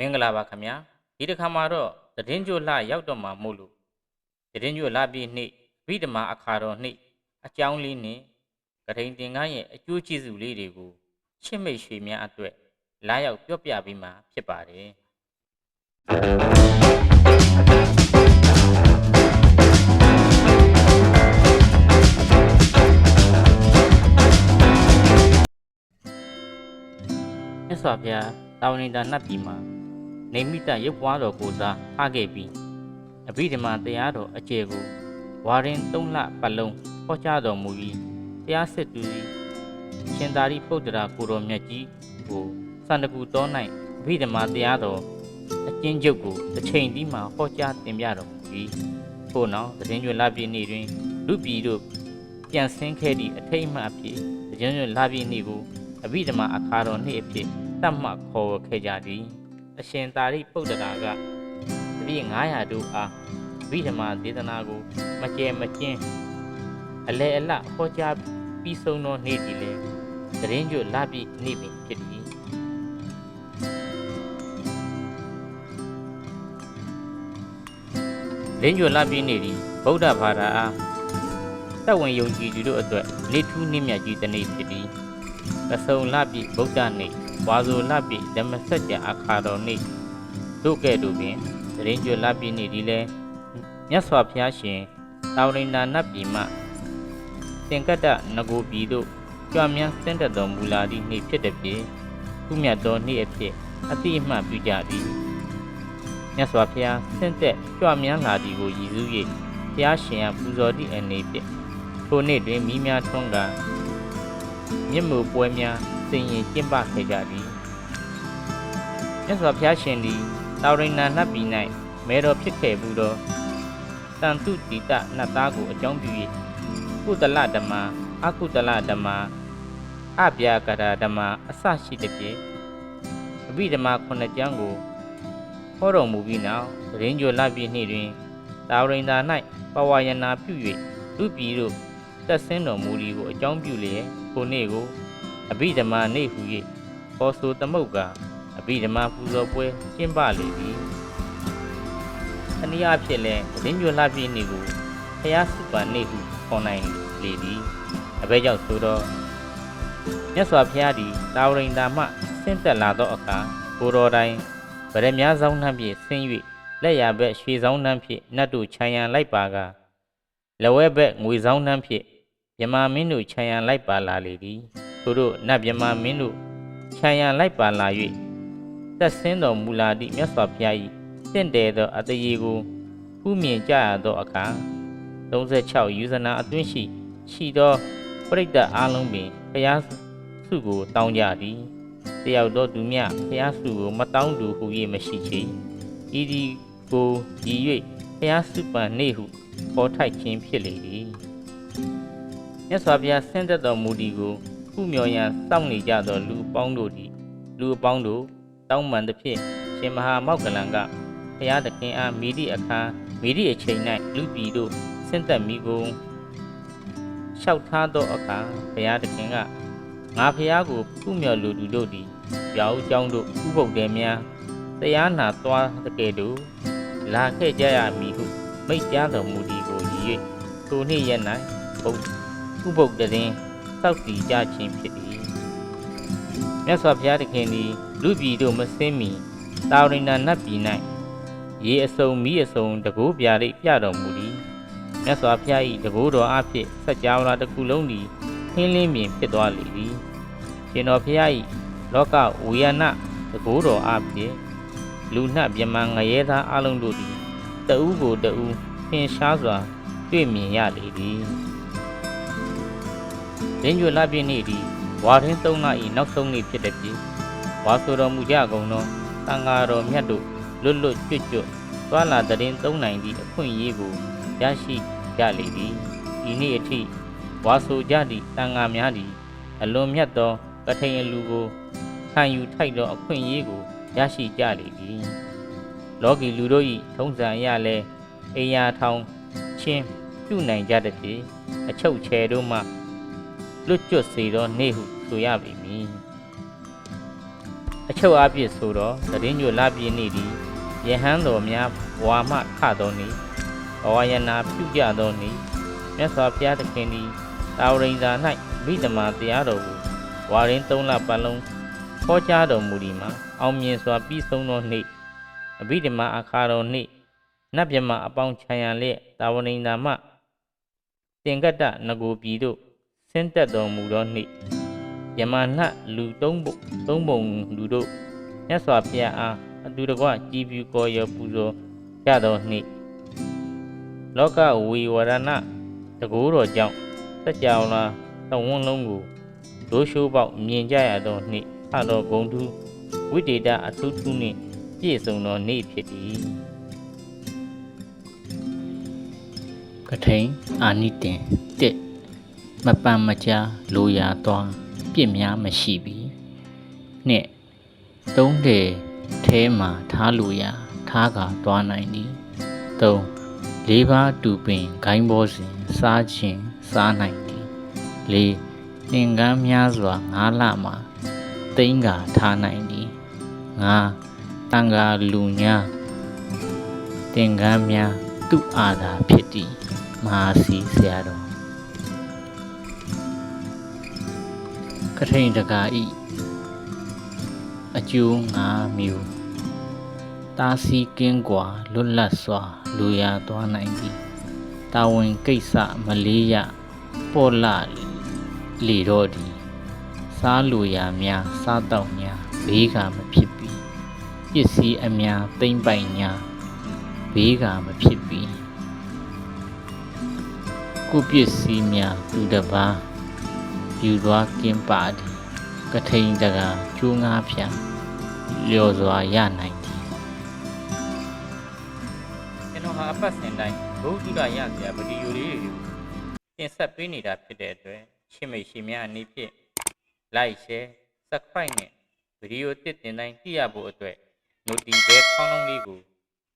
မင်္ဂလာပါခင်ဗျာဒီတစ်ခါမှာတော့သတင်းကြိုလှရောက်တော့မှာမို့လို့သတင်းကြိုလှပြည့်နေ့ဗိဓမာအခါတော်နေ့အကြောင်းလေးနဲ့ကထိန်တင်ကားရဲ့အကျိုးကျေးဇူးလေးတွေကိုချစ်မိတ်ရွှေများအတွက်လာရောက်ပြောပြပေးမှာဖြစ်ပါတယ်မြတ်စွာဘုရားတာဝဏိတာနတ်ပြည်မှာ နေမိတရုပ်ပွားတော်ကိုစားထားခဲ့ပြီးအဘိဓမ္မာတရားတော်အကျယ်ကိုဝါရင်၃လပတ်လုံးဟောကြားတော်မူပြီးတရားစစ်သူသည်ရှင်သာရိပုတ္တရာကိုတော်မြတ်ကြီးကိုစန္ဒကူတော်၌အဘိဓမ္မာတရားတော်အကျဉ်းချုပ်ကိုတစ်ချိန်ဒီမှဟောကြားတင်ပြတော်မူပြီးထို့နောက်သတင်းကျွလပြည့်နေ့တွင်လူပြည်တို့ပြန်ဆင်းခဲ့သည့်အထိတ်အမှတ်အဖြစ်သတင်းကျွလပြည့်နေ့ကိုအဘိဓမ္မာအခါတော်နေ့အဖြစ်သတ်မှတ်ခေါ်ခဲ့ကြသည် အရှင်သာရိပုတ္တရာကတပည့်900တို့အားအဘိဓမ္မာဒေသနာကိုမကျဲမကျင်းအလေအလဟောကြားပြီးဆုံးသောနေ့ဒီလေသတင်းကြွလပြည့်နေ့ပင်ဖြစ်သည်လင်းကြွလပြည့်နေ့သည်ဗုဒ္ဓဘာသာအားတဝင်ယုံကြည်သူတို့အတွက်နေထူးနှိမ့်မြတ်ကြီးတစ်နေ့ဖြစ်သည်ကဆုံလပြည့်ဗုဒ္ဓနေ့ ဝါဆိုလပြည့်ဓမ္မစကြာအခါတော်နေ့တို့ကဲ့သို့ပင်သရင်ကျွလပြည့်နေ့ဒီလဲမြတ်စွာဘုရားရှင်တာဝရိန္ဒာနတ်ပြည်မှသင်္ကတ္တနဂိုပြည်သို့ကြွမြန်းဆင်းသက်တော်မူလာသည့်နေ့ဖြစ်တဲ့ဖြင့်ခုမြတ်သောနေ့အဖြစ်အတိအမှတ်ပြုကြသည်မြတ်စွာဘုရားဆင်းသက်ကြွမြန်းလာသည်ကိုရည်စူး၍ဘုရားရှင်ကပူဇော်သည့်အနေဖြင့်ထိုနေ့တွင်မိများထွန်းကားမြင့်မို့ပွဲများ စင်ရင်ကျင့်ပခဲ့ကြသည်မြတ်စွာဘုရားရှင်သည်တာဝရိဏနတ်ပြည်၌မဲတော်ဖြစ်ခဲ့မှုသောတန်တုတိတနတ်သားကိုအကြောင်းပြု၍ကုသလဓမ္မအကုသလဓမ္မအပြာကရဓမ္မအစရှိသည်ဖြင့်အဘိဓမ္မာခုနှစ်ကျမ်းကိုဟောတော်မူပြီးနောက်ရင်းကျော်လပြည့်နေ့တွင်တာဝရိဏ၌ပဝါယနာပြု၍လူပြည်တို့တက်ဆင်းတော်မူသည်ကိုအကြောင်းပြုလျက်ကိုနေ့ကို အဘိဓမ္မာနေ့ဟု၍ခေါ်ဆိုသမုတ်ကအဘိဓမ္မာပူဇော်ပွဲကျင်းပလေသည်အနည်းအားဖြင့်လည်းသတင်းကြွလှပြည့်နေ့ကိုဖျားစုပါနေ့ဟုခေါ်နိုင်လေသည်အဘဲကြောင့်ဆိုတော့မြတ်စွာဘုရားသည်တာဝရိန္ဒာမှဆင်းသက်လာသောအခါကိုတော်တိုင်ဗရမ ्या ဆောင်နှံဖြင့်ဆင်း၍လက်ရဘက်ရွှေဆောင်နှံဖြင့်နတ်တို့ခြံရန်လိုက်ပါကလက်ဝဲဘက်ငွေဆောင်နှံဖြင့်မြမမင်းတို့ခြံရန်လိုက်ပါလာလေသည် သူတို့နတ်မြမမင်းတို့ခြံရန်လိုက်ပါလာ၍သက်ဆင်းတော်မူလာသည့်မြတ်စွာဘုရား၏တင့်တယ်သောအတရေကိုဖူးမြင်ကြရသောအခါ36ယူဇနာအတွင်းရှိရှိသောပရိသတ်အားလုံးပင်ဘုရားစုကိုတောင်းကြသည်တယောက်သောသူမြဘုရားစုကိုမတောင်းသူဟူ၍မရှိချေဤဒီကိုရည်၍ဘုရားစုပန်နေဟုပေါ်ထိုက်ခြင်းဖြစ်လေသည်မြတ်စွာဘုရားဆင်းသက်တော်မူသည်ကို ခုမြော်ရန်စောင့်နေကြသောလူအပေါင်းတို့သည်လူအပေါင်းတို့တောင်းပန်သဖြင့်ရှင်မဟာမောက္ကလံကဘုရားသခင်အားမိသည့်အခါမိသည့်အချိန်၌လူပြည်တို့ဆင်းသက်မိကိုလျှောက်ထားသောအခါဘုရားသခင်ကငါဘုရားကိုခုမြော်လူသူတို့သည်ကြောက်ကြောင်းတို့ဥပုပ်တယ်များတရားနာသွားတကယ်တို့လာခဲ့ကြရမည်ဟုမိတ်ကြားတော်မူသည်ကိုရည်၍ထိုနေ့ရက်၌ဘုဥပုပ်တရင် စောက်တည်ကြခြင်းဖြစ်သည်မြတ်စွာဘုရားသခင်သည်လူပြည်တို့မစင်းမီတာဝရိဏနတ်ပြည်၌ရေအစုံမီးအစုံတကိုးပြာရိပ်ပြတော်မူသည်မြတ်စွာဘုရား၏တကိုးတော်အဖြစ်စัจ java တစ်ခုလုံးသည်ဟင်းလင်းမြင်ဖြစ်သွားလေသည်ရှင်တော်ဘုရား၏လောကဝေယနာတကိုးတော်အဖြစ်လူနှမြမငရဲသားအလုံးတို့သည်တဦးကိုတဦးထင်ရှားစွာ တွေ့မြင်ရလေသည် လင်းကျွလပြည့်နေ့သည်ဝါထင်းသုံးလ၏နောက်ဆုံးနေ့ဖြစ်တဲ့ဖြင့်ဝါဆိုတော်မူကြကုန်သောတန်ဃာတော်မြတ်တို့လွတ်လွတ်ကျွတ်ကျွတ်သွာလာတရင်သုံးနိုင်သည့်အခွင့်အရေးကိုရရှိကြလေသည်ဒီနေ့အထိဝါဆိုကြသည့်တန်ဃာများသည်အလွန်မြတ်သောကထိန်အလူကိုခံယူထိုက်သောအခွင့်အရေးကိုရရှိကြလေသည်လောကီလူတို့၏ထုံးစံအရလည်းအိယာထောင်ချင်းပြုနိုင်ကြတဲ့ဖြင့်အချုပ်ချယ်တို့မှ လွတ်ကျွတ်စေသောနေ့ဟုဆိုရပေမည်အချုပ်အပြစ်ဆိုတော့သတည်ညွတ်လာပြည့်နေသည်ယဟန်တော်များဝါမခတော်နေဘဝယနာပြုကြတော်နေမြတ်စွာဘုရားသခင်သည်တာဝရိန်သာ၌မိဓမ္မာတရားတော်ကိုဝါရင်၃လပတ်လုံးဟောကြားတော်မူဒီမှာအောင်မြင်စွာပြီးဆုံးသောနေ့အဘိဓမ္မာအခါတော်နေ့နတ်မြမအပေါင်းချမ်းရန်လျက်တာဝရိန်သာမှတင်ကတ္တနဂိုပြည်သို့ ဆင်းသက်တော်မူသောနေ့ယမနလူသုံးပုံသုံးပုံလူတို့မြတ်စွာဘုရားအားအတူတကွကြည်ပြူကော်ရပူဇော်ကြတော်နှင့်လောကဝေဝရဏတကူတော်ကြောင့်စัจ java လာသဝန်းလုံးကိုဒိုးရှိုးပေါက်မြင်ကြရသောနှင့်အတော်ဂုံထုဝိတေတအထုထုနှင့်ပြည့်စုံသောနေ့ဖြစ်သည်ကထိန်အာနိတင်တစ် မပန်မကြားလိုရာသွားပြစ်များမရှိပြီနှစ်သုံးတယ်ထဲမှာထားလိုရာထားကသွားနိုင်သည်သုံးလေးပါးတူပင်ဂိုင်းဘောစဉ်စားခြင်းစားနိုင်သည်လေးသင်္ကန်းများစွာငါးလမှာတိမ့်ကထားနိုင်သည်ငါတန်ဃာလူညာသင်္ကန်းများသူ့အာသာဖြစ်သည်မဟာစီဆရာတော် ကထိန်တကာဤအကျိုး၅မျိုးတာစီကင်းကွာလွတ်လပ်စွာလူရာသွားနိုင်သည်တာဝန်ကိစ္စမလေးရပေါ်လာလီတော့သည်စားလူရာများစားတောက်များဘေးကမဖြစ်ပြီပစ္စည်းအများသိမ့်ပိုင်များဘေးကမဖြစ်ပြီကိုပစ္စည်းများသူတပါး ပါးယူသွားကင်းပါသည်ကထိန်တကာကျိုးငါးဖြံလျော်စွာရနိုင်သည်ကျွန်တော်ဟာအပတ်စဉ်တိုင်းဘုဒ္ဓရရစရာဗီဒီယိုလေးတွေကိုတင်ဆက်ပေးနေတာဖြစ်တဲ့အတွက်ချစ်မိတ်ရှင်များအနေဖြင့် like share subscribe နဲ့ဗီဒီယိုတစ်တင်တိုင်းကြည့်ရဖို့အတွက် notification ခေါင်းလုံးလေးကို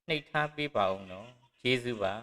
နှိပ်ထားပေးပါအောင်နော်ကျေးဇူးပါ